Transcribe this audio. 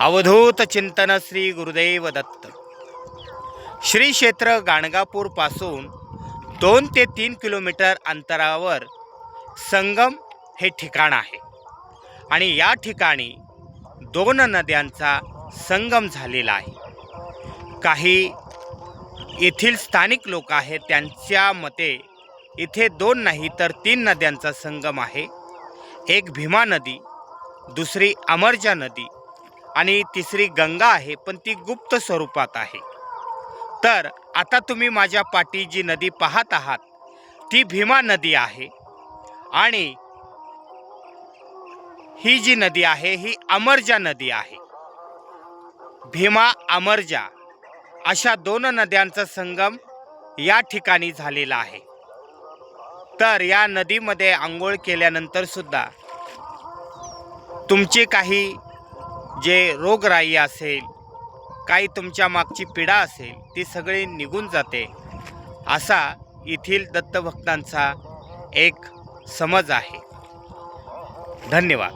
अवधूत चिंतन श्री गुरुदेव दत्त. श्री क्षेत्र गाणगापूरपासून दोन ते तीन किलोमीटर अंतरावर संगम हे ठिकाण आहे. आणि या ठिकाणी दोन नद्यांचा संगम झालेला आहे. काही येथील स्थानिक लोक आहेत त्यांच्या मते इथे दोन नाही तर तीन नद्यांचा संगम आहे. एक भीमा नदी दुसरी अमरजा नदी आणि तिसरी गंगा आहे पण ती गुप्त स्वरूपात आहे. तर आता तुम्ही माझ्या पाठी जी नदी पाहत आहात ती भीमा नदी आहे. आणि ही जी नदी आहे ही अमरजा नदी आहे. भीमा अमरजा अशा दोन नद्यांचा संगम या ठिकाणी झालेला आहे. तर या नदीमध्ये आंघोळ केल्यानंतर सुद्धा तुमचे काही जे रोगराई असेल काही तुमच्या मागची पीडा असेल ती सगळी निघून जाते. असा येथील दत्तभक्तांचा एक समज आहे. धन्यवाद.